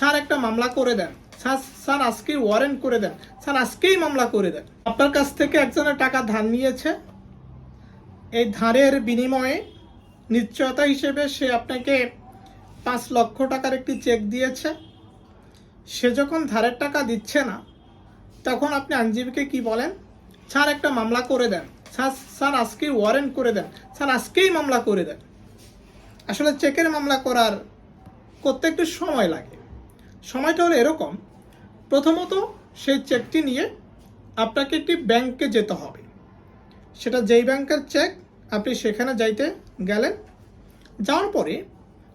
Sir, একটা মামলা করে দেন। স্যার স্যার আজকেই ওয়ারেন্ট করে দেন। স্যার, আজকেই মামলা করে দেন। আপনার কাছ থেকে একজনের টাকা ধার নিয়েছে। এই ধারের বিনিময়ে নিশ্চয়তা হিসেবে সে আপনাকে পাঁচ লক্ষ টাকার একটি চেক দিয়েছে। সে যখন ধারের টাকা দিচ্ছে না, তখন আপনি আইনজীবীকে কি বলেন? স্যার, একটা মামলা করে দেন। স্যার স্যার, আজকেই ওয়ারেন্ট করে দেন। স্যার, আজকেই মামলা করে দেন। আসলে চেকের মামলা করার করতে একটু সময় লাগে। সময়টা হলো এরকম। প্রথমত, সেই চেকটি নিয়ে আপনাকে একটি ব্যাংকে যেতে হবে। সেটা যেই ব্যাংকের চেক আপনি সেখানে যাইতে গেলেন। যাওয়ার পরে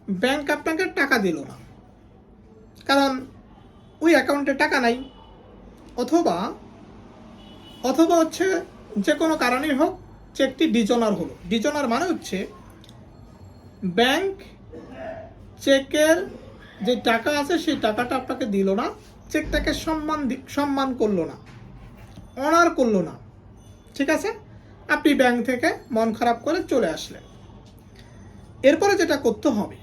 ব্যাংক আপনাকে টাকা দিল না। কারণ ওই অ্যাকাউন্টে টাকা নাই। অথবা অথবা হচ্ছে যে কোনো কারণেই হোক চেকটি ডিজনার হলো। ডিজনার মানে হচ্ছে ব্যাংক চেকের যে টাকা আছে সেই টাকাটা আপনাকে দিল না, চেকটাকে সম্মান সম্মান করল না, অনার করল না। ঠিক আছে? আপনি ব্যাংক থেকে মন খারাপ করে চলে আসলেন। এরপরে যেটা করতে হবে,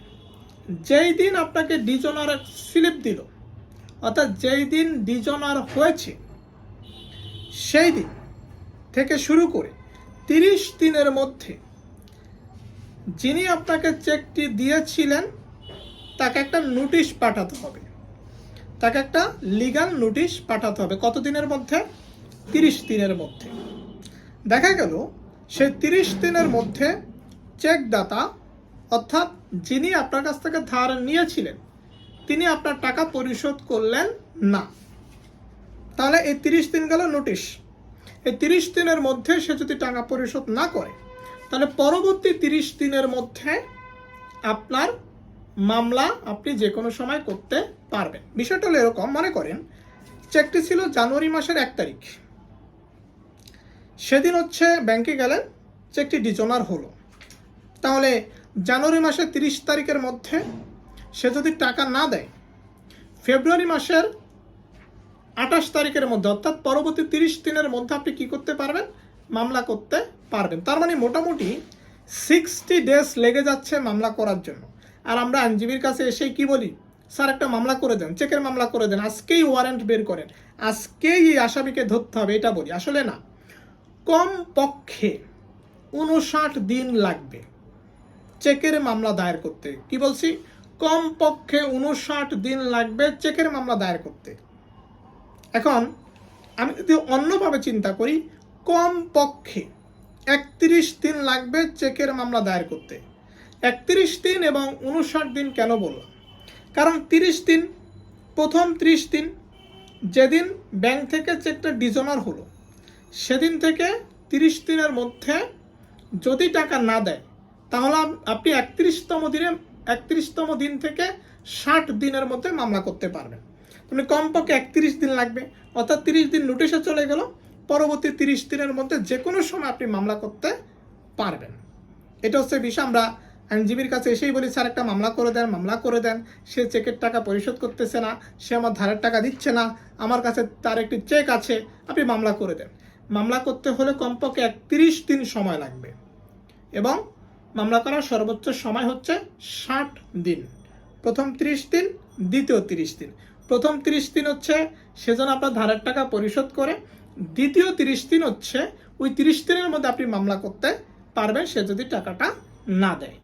যেই দিন আপনাকে ডিজনার স্লিপ দিল, অর্থাৎ যেই দিন ডিজনার হয়েছে, সেই দিন থেকে শুরু করে তিরিশ দিনের মধ্যে যিনি আপনাকে চেকটি দিয়েছিলেন তাকে একটা নোটিশ পাঠাতে হবে। তাকে একটা লিগাল নোটিশ পাঠাতে হবে। কত দিনের মধ্যে? তিরিশ দিনের মধ্যে। দেখা গেল, সে তিরিশ দিনের মধ্যে চেকদাতা, অর্থাৎ যিনি আপনার কাছ থেকে ধার নিয়েছিলেন, তিনি আপনার টাকা পরিশোধ করলেন না। তাহলে এই তিরিশ দিন গেল নোটিশ। এই তিরিশ দিনের মধ্যে সে যদি টাকা পরিশোধ না করে, তাহলে পরবর্তী তিরিশ দিনের মধ্যে আপনার মামলা আপনি যে কোনো সময় করতে পারবেন। বিষয়টা হলো এরকম, মনে করেন চেকটি ছিল জানুয়ারি মাসের এক তারিখ। সেদিন হচ্ছে ব্যাংকে গেলেন চেকটি ডিজনার হলো। তাহলে জানুয়ারি মাসের তিরিশ তারিখের মধ্যে সে যদি টাকা না দেয়, ফেব্রুয়ারি মাসের আঠাশ তারিখের মধ্যে, অর্থাৎ পরবর্তী তিরিশ দিনের মধ্যে আপনি কি করতে পারবেন? মামলা করতে পারবেন। তার মানে মোটামুটি সিক্সটি ডেজ লেগে যাচ্ছে মামলা করার জন্য। আর আমরা আইনজীবীর কাছে এসেই কি বলি? স্যার, একটা মামলা করে দেন, চেকের মামলা করে দেন, আজকেই ওয়ারেন্ট বের করেন, আজকেই এই আসামিকে ধরতে হবে, এটা বলি, আসলে না। কম পক্ষে উনষাট দিন লাগবে চেকের মামলা দায়ের করতে। কি বলছি? কম পক্ষে উনষাট দিন লাগবে চেকের মামলা দায়ের করতে। এখন, আমি যদি অন্যভাবে চিন্তা করি কম পক্ষে একত্রিশ দিন লাগবে চেকের মামলা দায়ের করতে। একত্রিশ দিন এবং উনষাট দিন কেন বললাম? কারণ তিরিশ দিন, প্রথম ত্রিশ দিন যেদিন ব্যাংক থেকে চেকটা ডিজনার হলো, সেদিন থেকে তিরিশ দিনের মধ্যে যদি টাকা না দেয়, তাহলে আপনি একত্রিশতম দিনে, একত্রিশতম দিন থেকে ষাট দিনের মধ্যে মামলা করতে পারবেন। মানে কমপক্ষে একত্রিশ দিন লাগবে। অর্থাৎ তিরিশ দিন নোটিশে চলে গেল, পরবর্তী তিরিশ দিনের মধ্যে যে কোনো সময় আপনি মামলা করতে পারবেন। এটা হচ্ছে বিষয়। আমরা আইনজীবীর কাছে এসেই বলি, স্যার, একটা মামলা করে দেন, মামলা করে দেন। সে চেকের টাকা পরিশোধ করতেছে না, সে আমার ধারের টাকা দিচ্ছে না, আমার কাছে তার একটি চেক আছে, আপনি মামলা করে দেন। মামলা করতে হলে কমপক্ষে একত্রিশ দিন সময় লাগবে এবং মামলা করার সর্বোচ্চ সময় হচ্ছে ষাট দিন। প্রথম তিরিশ দিন, দ্বিতীয় তিরিশ দিন। প্রথম তিরিশ দিন হচ্ছে সেজন্য আপনার ধারের টাকা পরিশোধ করে, দ্বিতীয় তিরিশ দিন হচ্ছে ওই তিরিশ দিনের মধ্যে আপনি মামলা করতে পারবেন, সে যদি টাকাটা না দেয়।